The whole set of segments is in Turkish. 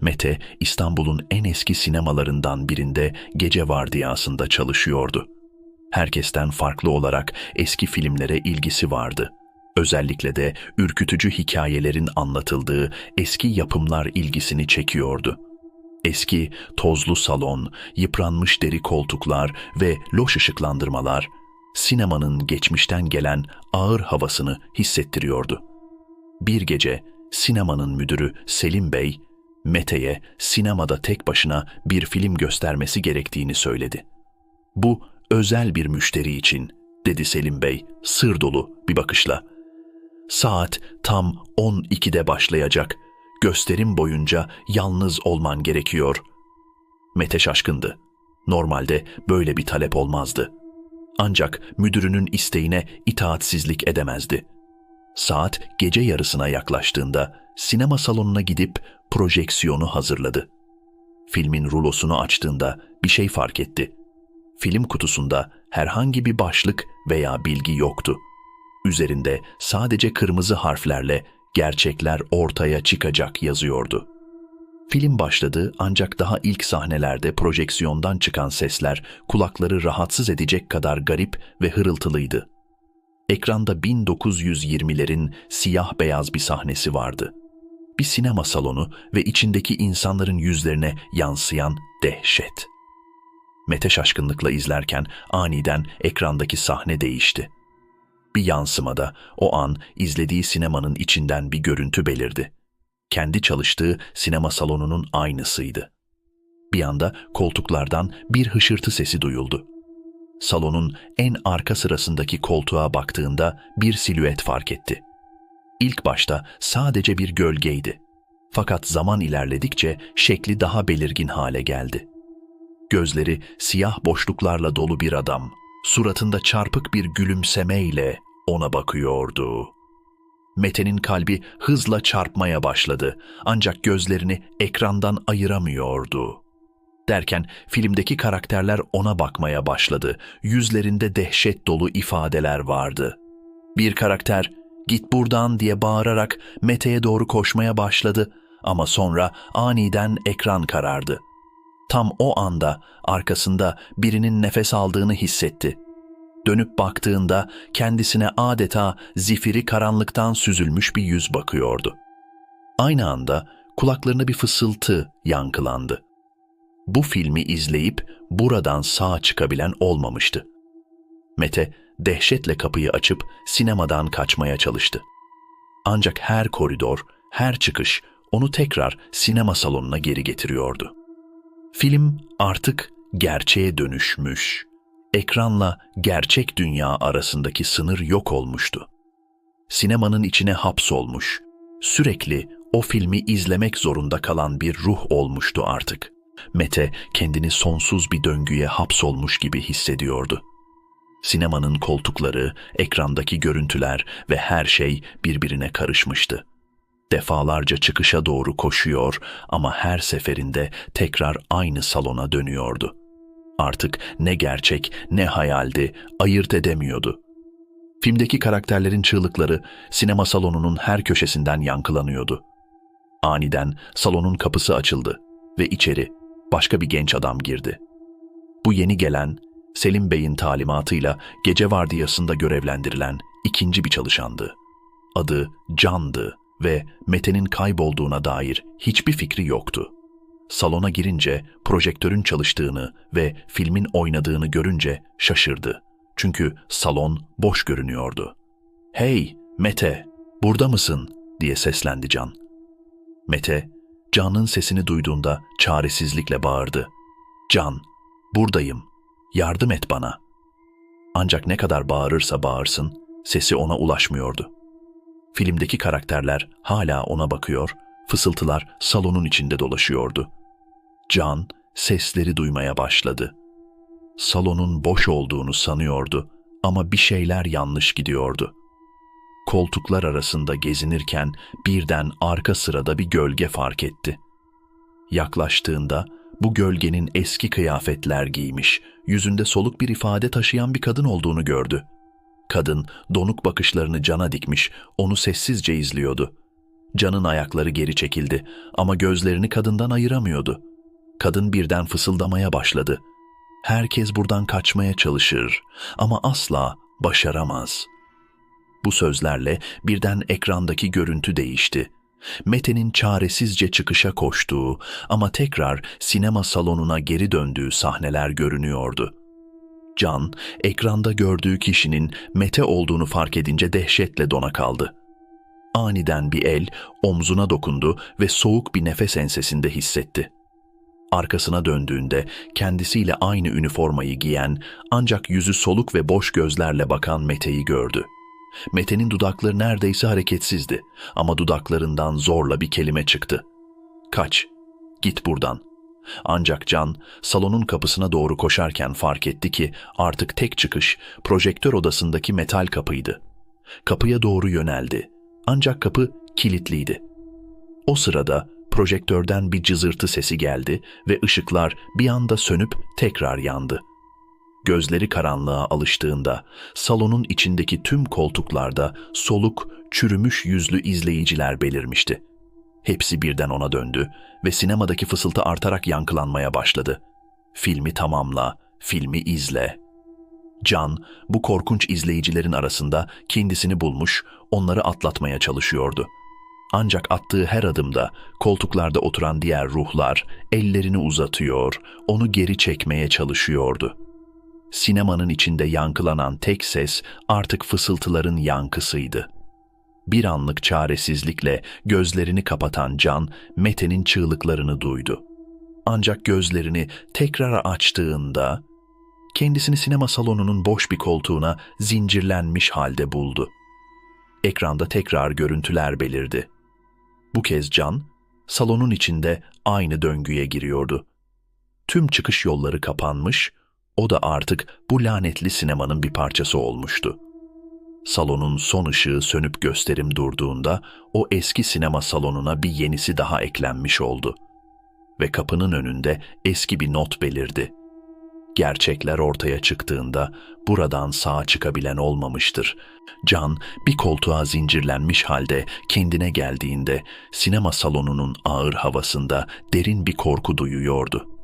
Mete, İstanbul'un en eski sinemalarından birinde gece vardiyasında çalışıyordu. Herkesten farklı olarak eski filmlere ilgisi vardı. Özellikle de ürkütücü hikayelerin anlatıldığı eski yapımlar ilgisini çekiyordu. Eski, tozlu salon, yıpranmış deri koltuklar ve loş ışıklandırmalar, sinemanın geçmişten gelen ağır havasını hissettiriyordu. Bir gece sinemanın müdürü Selim Bey, Mete'ye sinemada tek başına bir film göstermesi gerektiğini söyledi. Bu özel bir müşteri için, dedi Selim Bey sır dolu bir bakışla. Saat tam 12'de başlayacak. Gösterim boyunca yalnız olman gerekiyor. Mete şaşkındı. Normalde böyle bir talep olmazdı. Ancak müdürünün isteğine itaatsizlik edemezdi. Saat gece yarısına yaklaştığında sinema salonuna gidip projeksiyonu hazırladı. Filmin rulosunu açtığında bir şey fark etti. Film kutusunda herhangi bir başlık veya bilgi yoktu. Üzerinde sadece kırmızı harflerle gerçekler ortaya çıkacak yazıyordu. Film başladı ancak daha ilk sahnelerde projeksiyondan çıkan sesler kulakları rahatsız edecek kadar garip ve hırıltılıydı. Ekranda 1920'lerin siyah beyaz bir sahnesi vardı. Bir sinema salonu ve içindeki insanların yüzlerine yansıyan dehşet. Mete şaşkınlıkla izlerken aniden ekrandaki sahne değişti. Bir yansımada o an izlediği sinemanın içinden bir görüntü belirdi. Kendi çalıştığı sinema salonunun aynısıydı. Bir anda koltuklardan bir hışırtı sesi duyuldu. Salonun en arka sırasındaki koltuğa baktığında bir silüet fark etti. İlk başta sadece bir gölgeydi. Fakat zaman ilerledikçe şekli daha belirgin hale geldi. Gözleri siyah boşluklarla dolu bir adam, suratında çarpık bir gülümsemeyle ona bakıyordu. Mete'nin kalbi hızla çarpmaya başladı ancak gözlerini ekrandan ayıramıyordu. Derken filmdeki karakterler ona bakmaya başladı. Yüzlerinde dehşet dolu ifadeler vardı. Bir karakter git buradan diye bağırarak Mete'ye doğru koşmaya başladı ama sonra aniden ekran karardı. Tam o anda arkasında birinin nefes aldığını hissetti. Dönüp baktığında kendisine adeta zifiri karanlıktan süzülmüş bir yüz bakıyordu. Aynı anda kulaklarına bir fısıltı yankılandı. Bu filmi izleyip buradan sağ çıkabilen olmamıştı. Mete dehşetle kapıyı açıp sinemadan kaçmaya çalıştı. Ancak her koridor, her çıkış onu tekrar sinema salonuna geri getiriyordu. Film artık gerçeğe dönüşmüş. Ekranla gerçek dünya arasındaki sınır yok olmuştu. Sinemanın içine hapsolmuş, sürekli o filmi izlemek zorunda kalan bir ruh olmuştu artık. Mete kendini sonsuz bir döngüye hapsolmuş gibi hissediyordu. Sinemanın koltukları, ekrandaki görüntüler ve her şey birbirine karışmıştı. Defalarca çıkışa doğru koşuyor ama her seferinde tekrar aynı salona dönüyordu. Artık ne gerçek ne hayaldi ayırt edemiyordu. Filmdeki karakterlerin çığlıkları sinema salonunun her köşesinden yankılanıyordu. Aniden salonun kapısı açıldı ve içeri başka bir genç adam girdi. Bu yeni gelen Selim Bey'in talimatıyla gece vardiyasında görevlendirilen ikinci bir çalışandı. Adı Can'dı ve Mete'nin kaybolduğuna dair hiçbir fikri yoktu. Salona girince projektörün çalıştığını ve filmin oynadığını görünce şaşırdı. Çünkü salon boş görünüyordu. ''Hey Mete, burada mısın?'' diye seslendi Can. Mete, Can'ın sesini duyduğunda çaresizlikle bağırdı. ''Can, buradayım, yardım et bana.'' Ancak ne kadar bağırırsa bağırsın, sesi ona ulaşmıyordu. Filmdeki karakterler hala ona bakıyor, fısıltılar salonun içinde dolaşıyordu. Can sesleri duymaya başladı. Salonun boş olduğunu sanıyordu ama bir şeyler yanlış gidiyordu. Koltuklar arasında gezinirken birden arka sırada bir gölge fark etti. Yaklaştığında bu gölgenin eski kıyafetler giymiş, yüzünde soluk bir ifade taşıyan bir kadın olduğunu gördü. Kadın donuk bakışlarını cana dikmiş, onu sessizce izliyordu. Can'ın ayakları geri çekildi ama gözlerini kadından ayıramıyordu. Kadın birden fısıldamaya başladı. Herkes buradan kaçmaya çalışır ama asla başaramaz. Bu sözlerle birden ekrandaki görüntü değişti. Mete'nin çaresizce çıkışa koştuğu ama tekrar sinema salonuna geri döndüğü sahneler görünüyordu. Can, ekranda gördüğü kişinin Mete olduğunu fark edince dehşetle dona kaldı. Aniden bir el omzuna dokundu ve soğuk bir nefes ensesinde hissetti. Arkasına döndüğünde kendisiyle aynı üniformayı giyen ancak yüzü soluk ve boş gözlerle bakan Mete'yi gördü. Mete'nin dudakları neredeyse hareketsizdi ama dudaklarından zorla bir kelime çıktı. Kaç, git buradan. Ancak Can salonun kapısına doğru koşarken fark etti ki artık tek çıkış projektör odasındaki metal kapıydı. Kapıya doğru yöneldi. Ancak kapı kilitliydi. O sırada projektörden bir cızırtı sesi geldi ve ışıklar bir anda sönüp tekrar yandı. Gözleri karanlığa alıştığında salonun içindeki tüm koltuklarda soluk, çürümüş yüzlü izleyiciler belirmişti. Hepsi birden ona döndü ve sinemadaki fısıltı artarak yankılanmaya başladı. Filmi tamamla, filmi izle. Can, bu korkunç izleyicilerin arasında kendisini bulmuş, onları atlatmaya çalışıyordu. Ancak attığı her adımda koltuklarda oturan diğer ruhlar ellerini uzatıyor, onu geri çekmeye çalışıyordu. Sinemanın içinde yankılanan tek ses artık fısıltıların yankısıydı. Bir anlık çaresizlikle gözlerini kapatan Can, Mete'nin çığlıklarını duydu. Ancak gözlerini tekrar açtığında kendisini sinema salonunun boş bir koltuğuna zincirlenmiş halde buldu. Ekranda tekrar görüntüler belirdi. Bu kez Can, salonun içinde aynı döngüye giriyordu. Tüm çıkış yolları kapanmış, o da artık bu lanetli sinemanın bir parçası olmuştu. Salonun son ışığı sönüp gösterim durduğunda o eski sinema salonuna bir yenisi daha eklenmiş oldu. Ve kapının önünde eski bir not belirdi. Gerçekler ortaya çıktığında buradan sağ çıkabilen olmamıştır. Can bir koltuğa zincirlenmiş halde kendine geldiğinde sinema salonunun ağır havasında derin bir korku duyuyordu.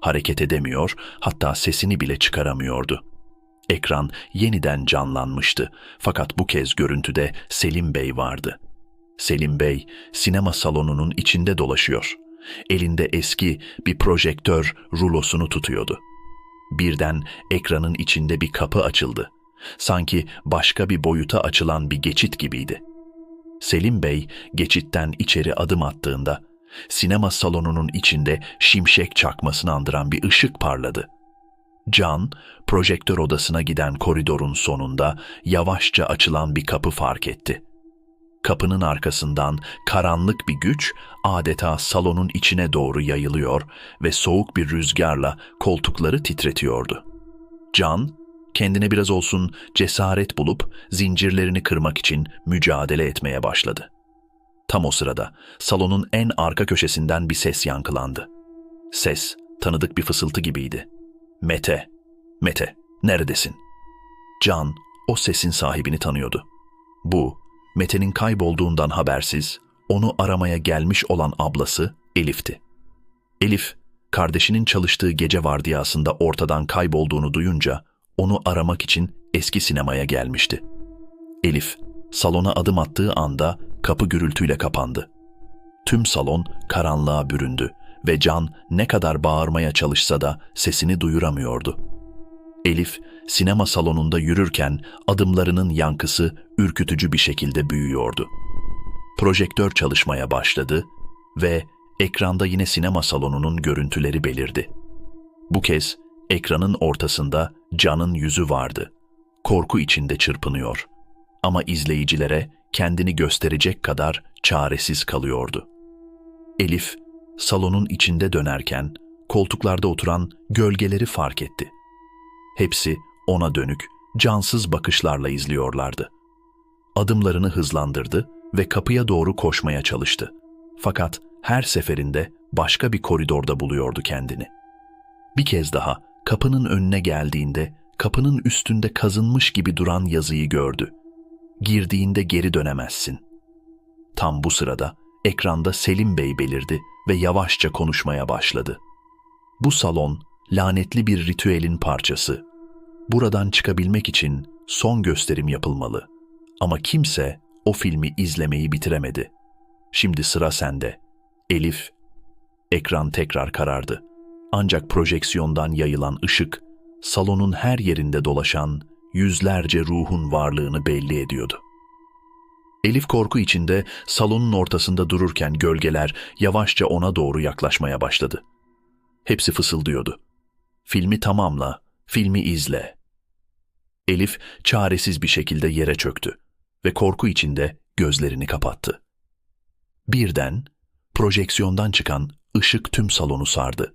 Hareket edemiyor, hatta sesini bile çıkaramıyordu. Ekran yeniden canlanmıştı fakat bu kez görüntüde Selim Bey vardı. Selim Bey sinema salonunun içinde dolaşıyor. Elinde eski bir projektör rulosunu tutuyordu. Birden ekranın içinde bir kapı açıldı. Sanki başka bir boyuta açılan bir geçit gibiydi. Selim Bey geçitten içeri adım attığında sinema salonunun içinde şimşek çakmasını andıran bir ışık parladı. Can, projektör odasına giden koridorun sonunda yavaşça açılan bir kapı fark etti. Kapının arkasından karanlık bir güç adeta salonun içine doğru yayılıyor ve soğuk bir rüzgarla koltukları titretiyordu. Can, kendine biraz olsun cesaret bulup zincirlerini kırmak için mücadele etmeye başladı. Tam o sırada salonun en arka köşesinden bir ses yankılandı. Ses tanıdık bir fısıltı gibiydi. Mete, Mete, neredesin? Can o sesin sahibini tanıyordu. Bu, Mete'nin kaybolduğundan habersiz, onu aramaya gelmiş olan ablası Elif'ti. Elif, kardeşinin çalıştığı gece vardiyasında ortadan kaybolduğunu duyunca onu aramak için eski sinemaya gelmişti. Elif, salona adım attığı anda kapı gürültüyle kapandı. Tüm salon karanlığa büründü ve Can ne kadar bağırmaya çalışsa da sesini duyuramıyordu. Elif, sinema salonunda yürürken adımlarının yankısı ürkütücü bir şekilde büyüyordu. Projektör çalışmaya başladı ve ekranda yine sinema salonunun görüntüleri belirdi. Bu kez ekranın ortasında Can'ın yüzü vardı. Korku içinde çırpınıyor. Ama izleyicilere kendini gösterecek kadar çaresiz kalıyordu. Elif, salonun içinde dönerken koltuklarda oturan gölgeleri fark etti. Hepsi ona dönük, cansız bakışlarla izliyorlardı. Adımlarını hızlandırdı ve kapıya doğru koşmaya çalıştı. Fakat her seferinde başka bir koridorda buluyordu kendini. Bir kez daha kapının önüne geldiğinde kapının üstünde kazınmış gibi duran yazıyı gördü. Girdiğinde geri dönemezsin. Tam bu sırada ekranda Selim Bey belirdi ve yavaşça konuşmaya başladı. Bu salon lanetli bir ritüelin parçası. Buradan çıkabilmek için son gösterim yapılmalı. Ama kimse o filmi izlemeyi bitiremedi. Şimdi sıra sende. Elif. Ekran tekrar karardı. Ancak projeksiyondan yayılan ışık, salonun her yerinde dolaşan yüzlerce ruhun varlığını belli ediyordu. Elif korku içinde salonun ortasında dururken gölgeler yavaşça ona doğru yaklaşmaya başladı. Hepsi fısıldıyordu. Filmi tamamla, filmi izle. Elif çaresiz bir şekilde yere çöktü ve korku içinde gözlerini kapattı. Birden projeksiyondan çıkan ışık tüm salonu sardı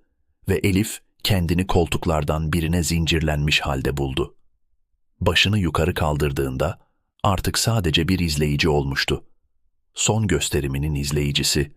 ve Elif kendini koltuklardan birine zincirlenmiş halde buldu. Başını yukarı kaldırdığında artık sadece bir izleyici olmuştu. Son gösteriminin izleyicisi